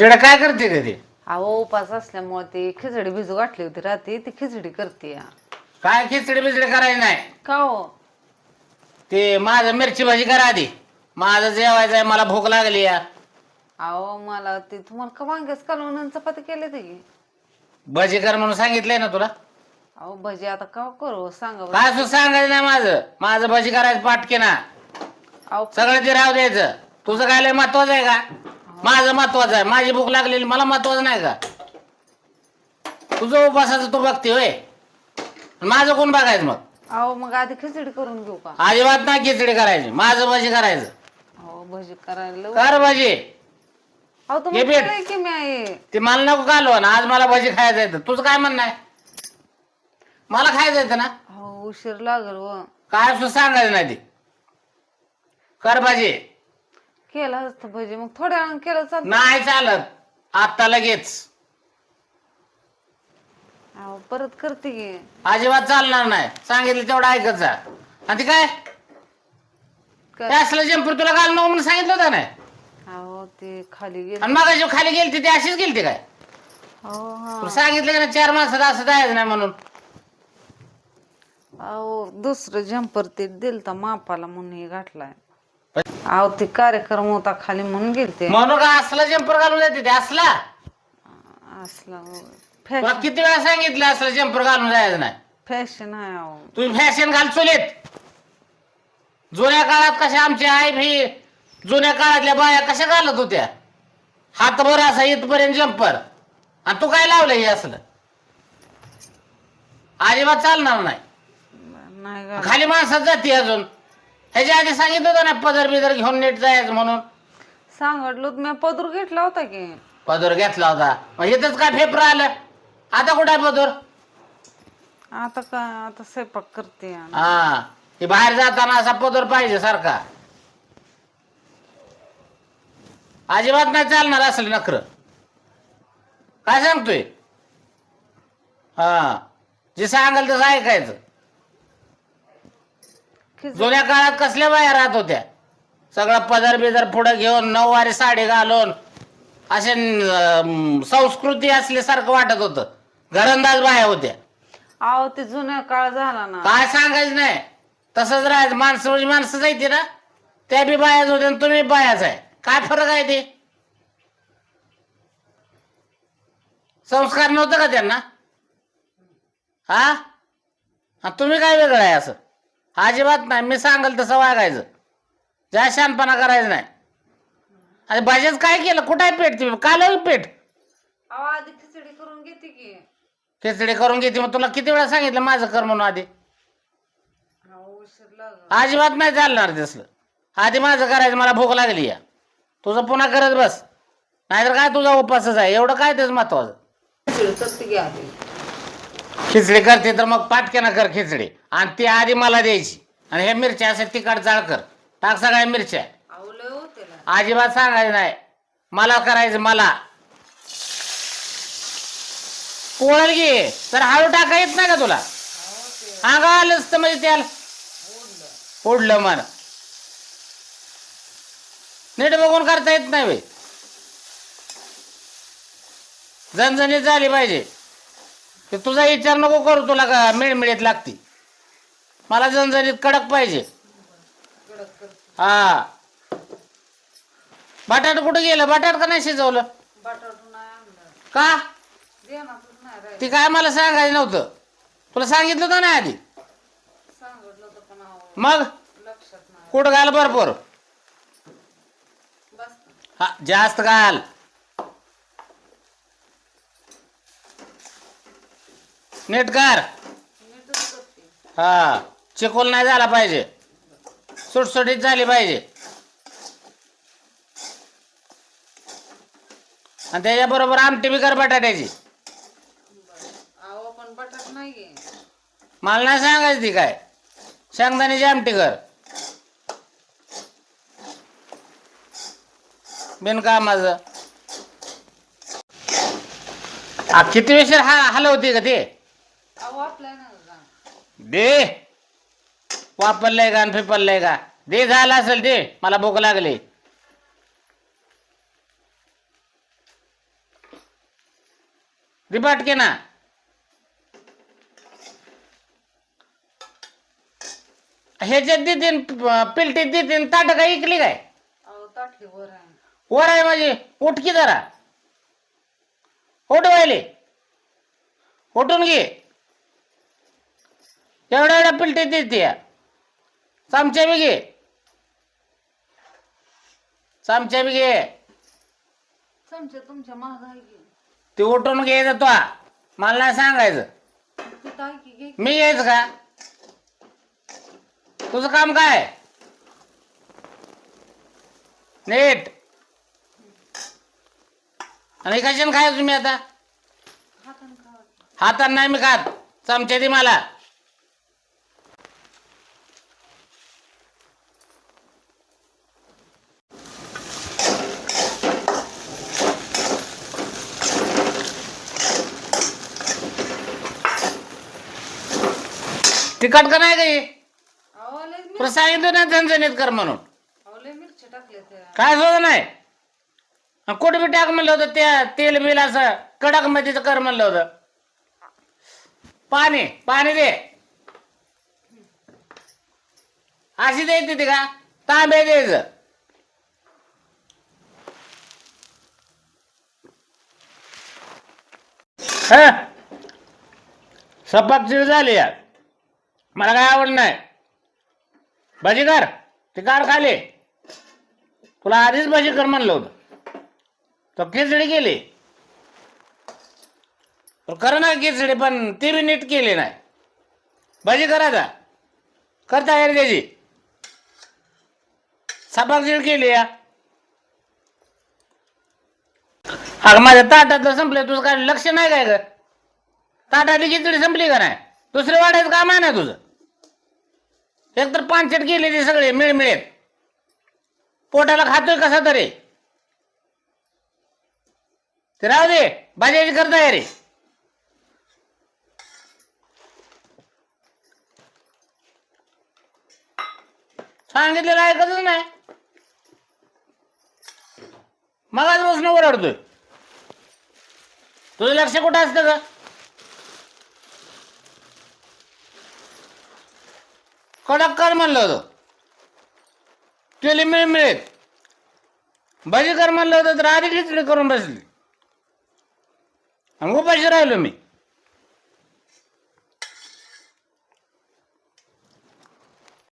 चिड काय करते का ते? अहो उपास असल्यामुळे ती खिचडी भिजू गाठली होती रात्री. ती खिचडी करते. काय खिचडी बिचडी करायची नाही? का हो? ते माझं मिरची भाजी करा आधी. माझं जेवायचं आहे मला भूक लागली या अहो मला ते तुम्हाला का वांग्याच कालवण आणि चपाती केले ते भजी कर म्हणून सांगितलंय ना तुला. अहो भजी आता का करू? सांगा बरं. काय सुद्धा सांगायचं नाही माझं. माझं भजी करायचं पाटके ना अहो सगळं ते राहू द्यायचं. तुझं काय लय महत्वाचं आहे का? माझं महत्वाचं आहे. माझी भूक लागलेली मला महत्वाचं नाही का? तुझं उपासाचं तू बघते होय. माझं कोण बघायचं मग? अहो मग आधी खिचडी करून घेऊ का? अजिबात नाही खिचडी करायची. माझं भजी करायचं. अहो भजी करायला लव- कर भजी. अहो हे तुम्ही भेट. केलंय की मी आहे ते मला नको घालव ना आज मला भजी खायचं आहे तुझं काय म्हणणं आहे? मला खायचं आहे ना? अहो उशीर लागल व काय सांगायचं नाही ते. कर भजी. केलं असतं भजी. मग थोड्या वेळानं केलं चालतं. नाही चालत. आता लगेच. अहो परत करते की. अजिबात चालणार नाही. सांगितलं तेवढं ऐकत जा. आणि ते काय? ते असलं जंपर तुला घाल नको म्हणून सांगितलं होतं अहो ते खाली गेले. आणि मग खाली गेलती ती अशीच गेलती काय? अहो हा. तुला सांगितलं का नाही चार माणसात असं जायचं नाही म्हणून? अहो दुसरं जम्पर ते दिलता मापाला म्हणून हे घातलाय. अहो ते कार्यक्रम होता खाली म्हणून गेलते. म्हणून का असला जंपर घालून जाते ते? असला? असला तुला किती वेळा सांगितलं असलं जंपर घालून जायचं नाही? फॅशन आहे अहो तुम्ही फॅशन घाल चुलीत. जुन्या काळात कशा आमच्या आई भी जुन्या काळातल्या बाया कशा घालत होत्या? हातभर असा इथपर्यंत जंपर आणि तू काय लावलं हे असलं? अजिबात चालणार नाही. नाही घाल खाली माणसात जाते अजून. ह्याच्या आधी सांगितलं होतं ना पदर बिदर घेऊन नीट जायचं म्हणून. सांगितलं मी पदूर घेतला होता की. पदर घेतला होता. मग इथंच काय फेपर आलं? आता कुठं आहे पदर? आता काय आता स्वयंपाक करते आणि. हा हे बाहेर जाताना असा पदर पाहिजे सारखा. अजिबात नाही चालणार असलं नखर. काय सांगतोय? हा जे सांगाल तसं ऐकायचं. जुन्या काळात कसल्या बाया राहत होत्या? सगळं पदर बिदर पुढे घेऊन नऊवारी साडी घालून असे अं, संस्कृती असल्यासारखं वाटत होतं. घरंदाज बाया होत्या. अहो ते जुन्या काळ झाला ना. काय सांगायचं नाही. तसंच राहायचं. माणसं म्हणजे माणसं जायते ना. त्या बी बायाच होते आणि तुम्ही बायाच आहे. काय फरक आहे ते? संस्कार नव्हतं का त्यांना? हा? हा, तुम्ही काय वेगळं आहे असं? अजिबात नाही. मी सांगाल तसं वागायचं. ज्या शानपणा करायचं नाही. अरे भाज्याच काय केलं? कुठं आहे पेट तुम्ही? काल पेट अहो आधी खिचडी करून घेते की. खिचडी करून घेते. मग तुला किती वेळा सांगितलं माझं कर म्हणून आधी? अहो उशीर लागल अजिबात नाही चालणार तसलं आधी माझं करायचं मला भूक लागली या. तुझं पुन्हा करत बस. नाहीतर काय तुझा उपासच आहे? एवढं काय तेच महत्वाचं? खिचडी करते की आधी. खिचडी करते तर मग पाटक्यानं कर खिचडी. आणि ती आधी मला द्यायची. आणि हे मिरच्या असे तिखट जाळ कर. टाक सगळ्या मिरच्या. अजिबात सांगायचं नाही. मला करायचं मला. पोळल घे. तर हळू टाका येत नाही का तुला? अंगा आलंच तर म्हणजे त्याला. उडलं मन नीट बघून करता येत नाही बे झणझणीत झाली पाहिजे. ते तुझा विचार नको करू तुला का मिळमिळीत लागते. मला जणजणीत कडक पाहिजे. हा. बटाट कुठं गेलं? बटाट का नाही शिजवलं? का? ती काय मला सांगायचं नव्हतं. तुला सांगितलं होतं ना आधी? मग? कुठं घाल भरपूर? हा जास्त घाल. नीट कर. नीटच करते हा चिकोल नाही झाला पाहिजे. सुटसुटीत झाली पाहिजे. आणि त्याच्याबरोबर आमटी बी कर बटाट्याची. अहो पण बटाट नाही मला नाही सांगायची ती काय. शेंगदाण्याची आमटी कर. बिनकामाचं किती वेळ हा हलवते का ते? दे. वापरलंय का आणि फिपरलंय का? दे झालं असेल ते. मला भूक लागली. दिपाटके ना. ह्याच्यात देतीन पिलटीत देतीन. ताट काय इकली काय? वर आहे. माझी. उठकी जरा. उठ व्हायले उठून घे. एवढ्या एवढ्या पिलटीत देते चमच्या बी घे. चमच्या बी घे. चमचे तुमच्या महाग आहे की? ते उठून घ्यायचं तो. मला नाही सांगायचं. तिथं आहे की? घे मी यायचं का? तुझं काम काय? नीट. आणि कशाने खाय तुम्ही आता? हाताने खावा हाताने नाही मी खात. चमचे दे मला. तिखट का नाही काही? अहो लय मिर- तुला सांगितलं ना झणझणीत कर म्हणून. अहो लय मिरच्या टाकल्या त्या. काय सुद्धा नाही? अन कुठं बी टाक म्हणलं होतं त्या तेल बिल असं कडकमध्ये कर म्हणलं होतं. पाणी पाणी दे. अशी द्यायची ती का? तांबे द्यायचं. हं? झाली यार मला काय आवड नाही. भजी कर ते कार खाले. तुला आधीच भजी कर म्हणलं होतं. तो खिचडी केली. तर कर ना खिचडी पण ती बी नीट केली नाही. भजी करायचा कर तयारी त्याची. सपाक केली या. अगं माझ्या ताटातलं संपलं तुझं काय लक्ष नाही काय ग? ताटातली खिचडी संपली का नाही? दुसरे वाढायचं काम आहे ना तुझं? एकतर पानचट गेले ते सगळे मिळमिळेत. पोटाला खातोय कसा तरी. ते राहू दे भाज्याची करताय तयारी. सांगितलेलं ऐकतच नाही. मगाच बसून ओरडतोय. तुझं लक्ष कुठं असतं का कडक कर म्हणलं होतं. केली मिळ मिळेत भजी कर म्हणलं होतं तर आधी खिचडी करून बसली. आणि उपाशी राहिलो मी.